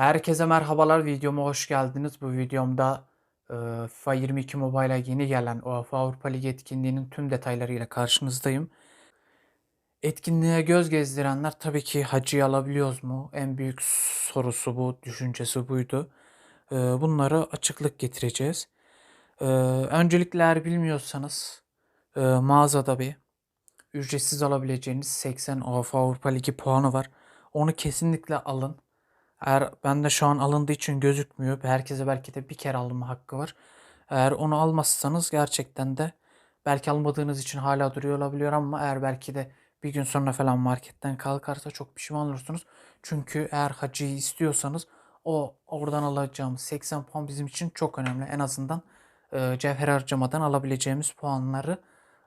Herkese merhabalar, videoma hoş geldiniz. Bu videomda FIFA 22 Mobile'a yeni gelen UEFA Avrupa Ligi etkinliğinin tüm detaylarıyla karşınızdayım. Etkinliğe göz gezdirenler tabii ki Hacı'yı alabiliyoruz mu? En büyük sorusu bu, düşüncesi buydu. Bunları açıklık getireceğiz. Öncelikle eğer bilmiyorsanız mağazada bir ücretsiz alabileceğiniz 80 UEFA Avrupa Ligi puanı var. Onu kesinlikle alın. Eğer ben de şu an alındığı için gözükmüyor. Herkese belki de bir kere alma hakkı var. Eğer onu almazsanız gerçekten de belki almadığınız için hala duruyor olabiliyor ama eğer belki de bir gün sonra falan marketten kalkarsa çok pişman olursunuz. Çünkü eğer hacıyı istiyorsanız o oradan alacağımız 80 puan bizim için çok önemli. En azından e, cevher harcamadan alabileceğimiz puanları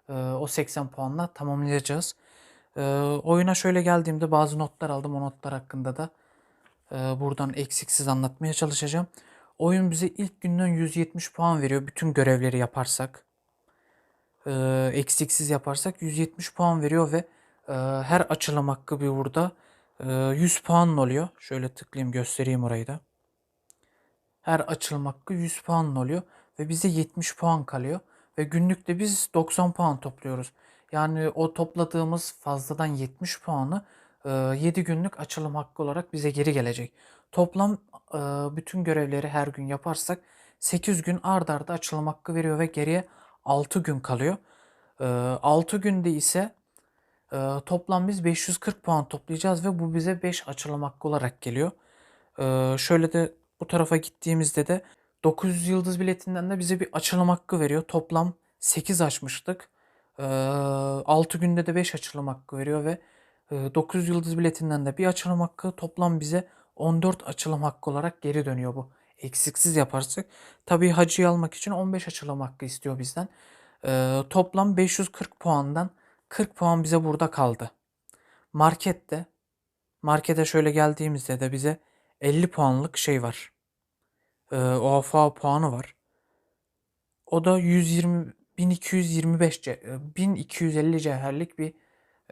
e, o 80 puanla tamamlayacağız. E, oyuna şöyle geldiğimde bazı notlar aldım. O notlar hakkında da buradan eksiksiz anlatmaya çalışacağım. Oyun bize ilk günden 170 puan veriyor bütün görevleri yaparsak. E, eksiksiz yaparsak 170 puan veriyor ve e, her açılım hakkı bir burada e, 100 puan oluyor. Şöyle tıklayayım göstereyim orayı da. Her açılım hakkı 100 puan oluyor ve bize 70 puan kalıyor. Ve günlükte biz 90 puan topluyoruz. Yani o topladığımız fazladan 70 puanı 7 günlük açılım hakkı olarak bize geri gelecek. Toplam bütün görevleri her gün yaparsak 8 gün ard arda açılım hakkı veriyor ve geriye 6 gün kalıyor. 6 günde ise toplam biz 540 puan toplayacağız ve bu bize 5 açılım hakkı olarak geliyor. Şöyle de bu tarafa gittiğimizde de 900 yıldız biletinden de bize bir açılım hakkı veriyor. Toplam 8 açmıştık. 6 günde de 5 açılım hakkı veriyor ve 900 yıldız biletinden de bir açılım hakkı toplam bize 14 açılım hakkı olarak geri dönüyor bu. Eksiksiz yaparsak. Tabii hacıyı almak için 15 açılım hakkı istiyor bizden. Ee, toplam 540 puandan 40 puan bize burada kaldı. Markette markete şöyle geldiğimizde de bize 50 puanlık şey var. Ee, OFA puanı var. O da 120 1225 1250 cevherlik bir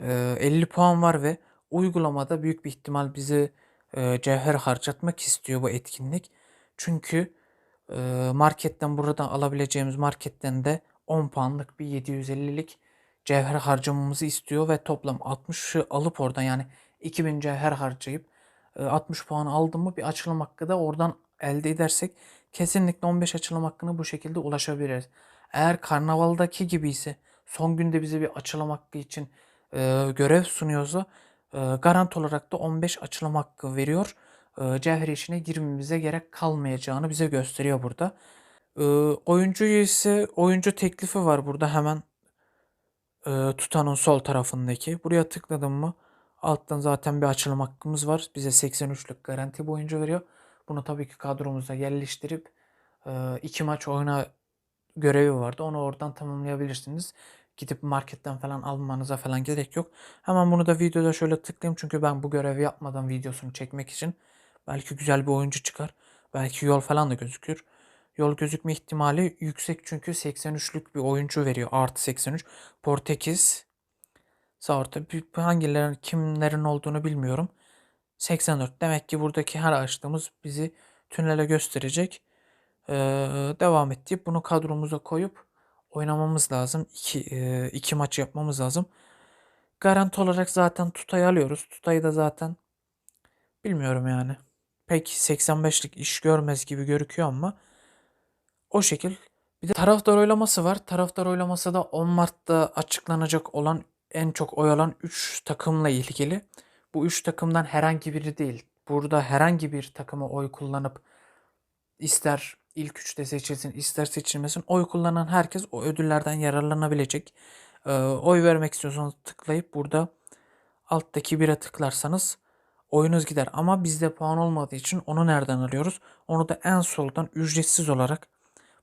50 puan var ve uygulamada büyük bir ihtimal bizi cevher harcatmak istiyor bu etkinlik. Çünkü marketten buradan alabileceğimiz marketten de 10 puanlık bir 750'lik cevher harcamamızı istiyor ve toplam 60'ı alıp oradan yani 2000 cevher harcayıp 60 puan aldım mı bir açılım hakkı da oradan elde edersek kesinlikle 15 açılım hakkını bu şekilde ulaşabiliriz. Eğer karnavaldaki gibi ise son günde bize bir açılım hakkı için e, görev sunuyorsa e, garanti olarak da 15 açılım hakkı veriyor. E, cevher işine girmemize gerek kalmayacağını bize gösteriyor burada. E, oyuncu ise oyuncu teklifi var burada hemen e, tutanın sol tarafındaki. Buraya tıkladım mı alttan zaten bir açılım hakkımız var. Bize 83'lük garanti bir oyuncu veriyor. Bunu tabii ki kadromuza yerleştirip e, iki maç oyna görevi vardı. Onu oradan tamamlayabilirsiniz. Gidip marketten falan almanıza falan gerek yok. Hemen bunu da videoda şöyle tıklayayım. Çünkü ben bu görevi yapmadan videosunu çekmek için belki güzel bir oyuncu çıkar. Belki yol falan da gözükür. Yol gözükme ihtimali yüksek çünkü 83'lük bir oyuncu veriyor. Artı 83. Portekiz. Sağ orta. Hangilerin kimlerin olduğunu bilmiyorum. 84. Demek ki buradaki her açtığımız bizi tünele gösterecek. Ee, devam et bunu kadromuza koyup oynamamız lazım. İki, e, iki maç yapmamız lazım. Garanti olarak zaten Tutay'ı alıyoruz. Tutay'ı da zaten bilmiyorum yani. Pek 85'lik iş görmez gibi görüküyor ama o şekil. Bir de taraftar oylaması var. Taraftar oylaması da 10 Mart'ta açıklanacak olan en çok oy alan 3 takımla ilgili. Bu 3 takımdan herhangi biri değil. Burada herhangi bir takıma oy kullanıp ister ilk üçte seçilsin ister seçilmesin oy kullanan herkes o ödüllerden yararlanabilecek. Ee, oy vermek istiyorsanız tıklayıp burada alttaki bire tıklarsanız oyunuz gider. Ama bizde puan olmadığı için onu nereden alıyoruz? Onu da en soldan ücretsiz olarak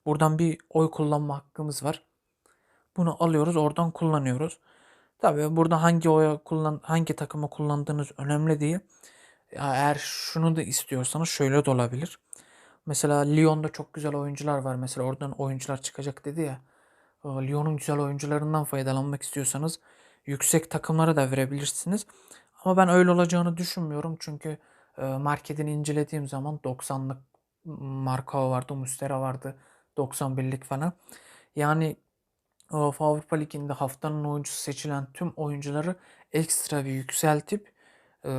buradan bir oy kullanma hakkımız var. Bunu alıyoruz oradan kullanıyoruz. Tabii burada hangi oya kullan hangi takımı kullandığınız önemli değil. Eğer şunu da istiyorsanız şöyle de olabilir. Mesela Lyon'da çok güzel oyuncular var. Mesela oradan oyuncular çıkacak dedi ya. Lyon'un güzel oyuncularından faydalanmak istiyorsanız yüksek takımlara da verebilirsiniz. Ama ben öyle olacağını düşünmüyorum. Çünkü marketini incelediğim zaman 90'lık Marka vardı, Mustera vardı, 91'lik falan. Yani Avrupa Ligi'nde haftanın oyuncusu seçilen tüm oyuncuları ekstra bir yükseltip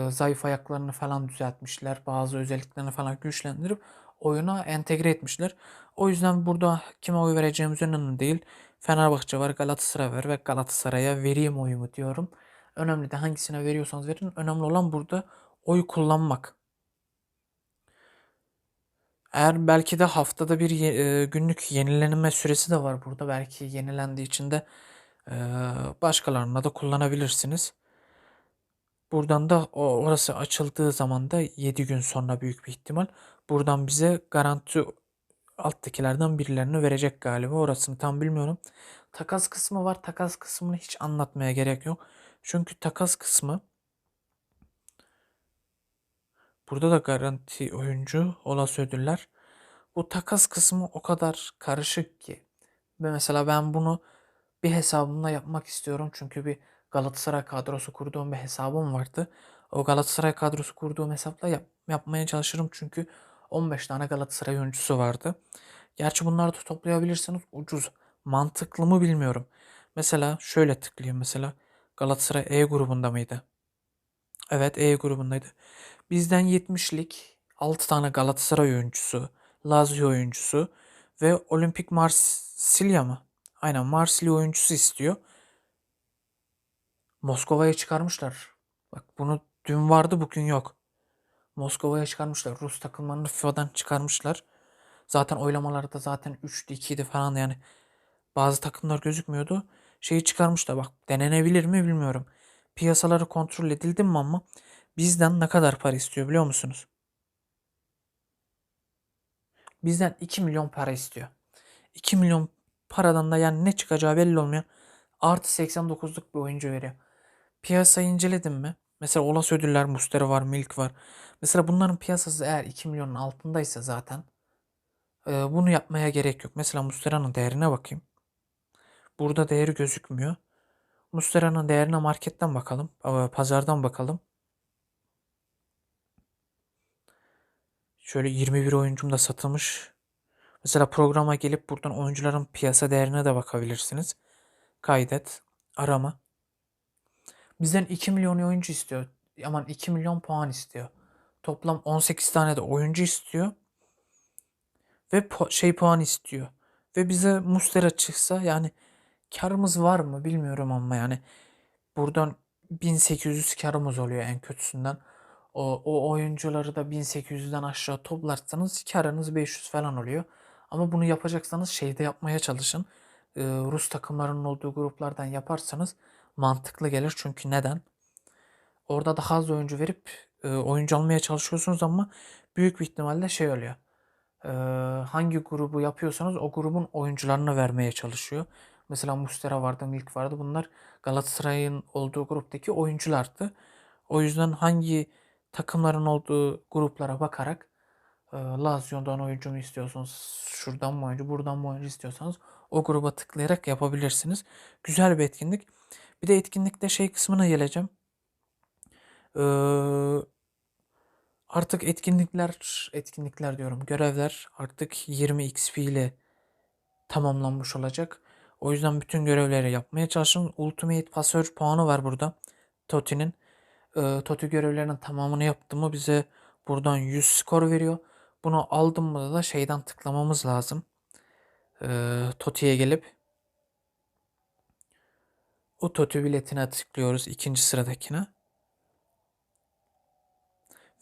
zayıf ayaklarını falan düzeltmişler. Bazı özelliklerini falan güçlendirip oyuna entegre etmişler. O yüzden burada kime oy vereceğimiz önemli değil. Fenerbahçe var, Galatasaray var ve Galatasaray'a vereyim oyumu diyorum. Önemli de hangisine veriyorsanız verin. Önemli olan burada oy kullanmak. Eğer belki de haftada bir e, günlük yenilenme süresi de var burada. Belki yenilendiği için de e, başkalarına da kullanabilirsiniz. Buradan da orası açıldığı zaman da 7 gün sonra büyük bir ihtimal buradan bize garanti alttakilerden birilerini verecek galiba. Orasını tam bilmiyorum. Takas kısmı var. Takas kısmını hiç anlatmaya gerek yok. Çünkü takas kısmı burada da garanti oyuncu olası ödüller. Bu takas kısmı o kadar karışık ki. Ve mesela ben bunu bir hesabımla yapmak istiyorum. Çünkü bir Galatasaray kadrosu kurduğum bir hesabım vardı. O Galatasaray kadrosu kurduğum hesapla yap, yapmaya çalışırım. Çünkü 15 tane Galatasaray oyuncusu vardı. Gerçi bunları da toplayabilirsiniz. Ucuz. Mantıklı mı bilmiyorum. Mesela şöyle tıklayayım mesela. Galatasaray E grubunda mıydı? Evet E grubundaydı. Bizden 70'lik 6 tane Galatasaray oyuncusu, Lazio oyuncusu ve Olimpik Marsilya mı? Aynen Marsilya oyuncusu istiyor. Moskova'ya çıkarmışlar. Bak bunu dün vardı bugün yok. Moskova'ya çıkarmışlar. Rus takımlarını FIFA'dan çıkarmışlar. Zaten oylamalarda zaten 3'tü 2'ydi falan yani. Bazı takımlar gözükmüyordu. Şeyi çıkarmışlar bak denenebilir mi bilmiyorum. Piyasaları kontrol edildi mi ama bizden ne kadar para istiyor biliyor musunuz? Bizden 2 milyon para istiyor. 2 milyon paradan da yani ne çıkacağı belli olmuyor. Artı 89'luk bir oyuncu veriyor. Piyasayı inceledim mi? Mesela olası ödüller Mustera var, Milk var. Mesela bunların piyasası eğer 2 milyonun altındaysa zaten e, bunu yapmaya gerek yok. Mesela Mustera'nın değerine bakayım. Burada değeri gözükmüyor. Mustera'nın değerine marketten bakalım. Pazardan bakalım. Şöyle 21 oyuncum da satılmış. Mesela programa gelip buradan oyuncuların piyasa değerine de bakabilirsiniz. Kaydet, arama. Bizden 2 milyon oyuncu istiyor. Aman 2 milyon puan istiyor. Toplam 18 tane de oyuncu istiyor. Ve pu- şey puan istiyor. Ve bize Mustera çıksa yani karımız var mı bilmiyorum ama yani buradan 1800 karımız oluyor en kötüsünden. O, o oyuncuları da 1800'den aşağı toplarsanız karınız 500 falan oluyor. Ama bunu yapacaksanız şeyde yapmaya çalışın. Ee, Rus takımlarının olduğu gruplardan yaparsanız mantıklı gelir. Çünkü neden? Orada daha az oyuncu verip e, oyuncu almaya çalışıyorsunuz ama büyük bir ihtimalle şey oluyor. E, hangi grubu yapıyorsanız o grubun oyuncularını vermeye çalışıyor. Mesela Mustera vardı, Milk vardı. Bunlar Galatasaray'ın olduğu gruptaki oyunculardı. O yüzden hangi takımların olduğu gruplara bakarak e, Lazio'dan oyuncu mu istiyorsanız, şuradan mı oyuncu, buradan mı oyuncu istiyorsanız o gruba tıklayarak yapabilirsiniz. Güzel bir etkinlik. Bir de etkinlikte şey kısmına geleceğim. Ee, artık etkinlikler, etkinlikler diyorum, görevler artık 20 XP ile tamamlanmış olacak. O yüzden bütün görevleri yapmaya çalışın. Ultimate pasör puanı var burada. Toti'nin. Ee, Toti görevlerinin tamamını yaptı mı bize buradan 100 skor veriyor. Bunu aldım mı da şeyden tıklamamız lazım. Ee, Toti'ye gelip o Toti biletine tıklıyoruz ikinci sıradakine.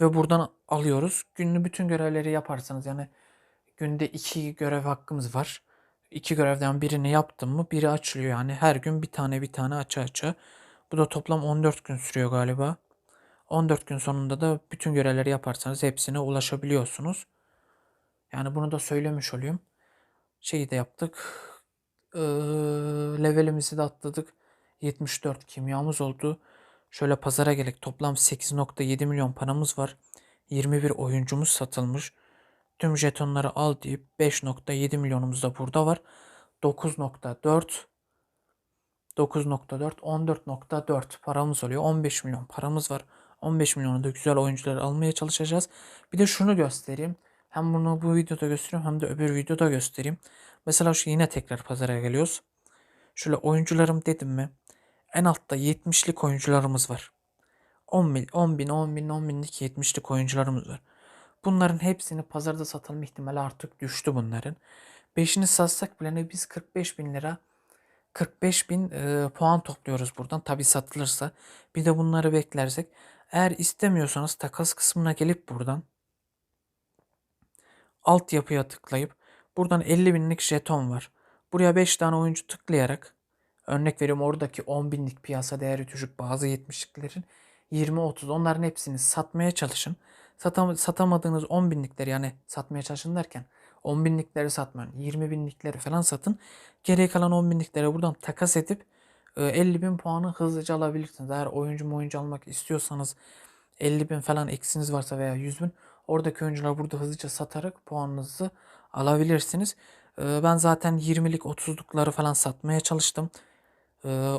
Ve buradan alıyoruz. Günlü bütün görevleri yaparsanız yani günde iki görev hakkımız var. İki görevden birini yaptım mı biri açılıyor yani her gün bir tane bir tane aça aça. Bu da toplam 14 gün sürüyor galiba. 14 gün sonunda da bütün görevleri yaparsanız hepsine ulaşabiliyorsunuz. Yani bunu da söylemiş olayım. Şeyi de yaptık. Ee, levelimizi de atladık. 74 kimyamız oldu. Şöyle pazara gelip toplam 8.7 milyon paramız var. 21 oyuncumuz satılmış. Tüm jetonları al deyip 5.7 milyonumuz da burada var. 9.4 9.4 14.4 paramız oluyor. 15 milyon paramız var. 15 milyona da güzel oyuncuları almaya çalışacağız. Bir de şunu göstereyim. Hem bunu bu videoda göstereyim hem de öbür videoda göstereyim. Mesela şu yine tekrar pazara geliyoruz. Şöyle oyuncularım dedim mi? En altta 70'lik oyuncularımız var. 10 bin, 10 bin, 10 bin, 10 binlik 70'lik oyuncularımız var. Bunların hepsini pazarda satılma ihtimali artık düştü bunların. Beşini satsak bile ne biz 45 bin lira 45 bin e, puan topluyoruz buradan. Tabi satılırsa. Bir de bunları beklersek. Eğer istemiyorsanız takas kısmına gelip buradan altyapıya tıklayıp buradan 50 binlik jeton var. Buraya 5 tane oyuncu tıklayarak örnek veriyorum oradaki 10 binlik piyasa değeri düşük bazı 70'liklerin 20-30 onların hepsini satmaya çalışın. Satam satamadığınız 10 binlikleri yani satmaya çalışın derken 10 binlikleri satmayın. 20 binlikleri falan satın. Geriye kalan 10 binlikleri buradan takas edip e, 50 bin puanı hızlıca alabilirsiniz. Eğer oyuncu oyuncu almak istiyorsanız 50 bin falan eksiniz varsa veya 100 bin oradaki oyuncular burada hızlıca satarak puanınızı alabilirsiniz. E, Ben zaten 20'lik 30'lukları falan satmaya çalıştım.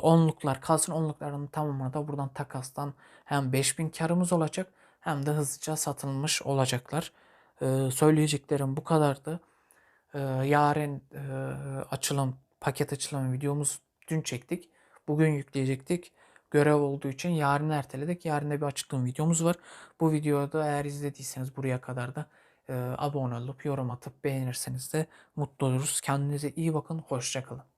Onluklar kalsın onlukların tamamını da buradan takastan hem 5000 karımız olacak hem de hızlıca satılmış olacaklar. Ee, söyleyeceklerim bu kadardı. Ee, yarın e, açılım paket açılım videomuz dün çektik. Bugün yükleyecektik. Görev olduğu için yarın erteledik. Yarın da bir açılım videomuz var. Bu videoda eğer izlediyseniz buraya kadar da e, abone olup yorum atıp beğenirseniz de mutlu oluruz. Kendinize iyi bakın. Hoşçakalın.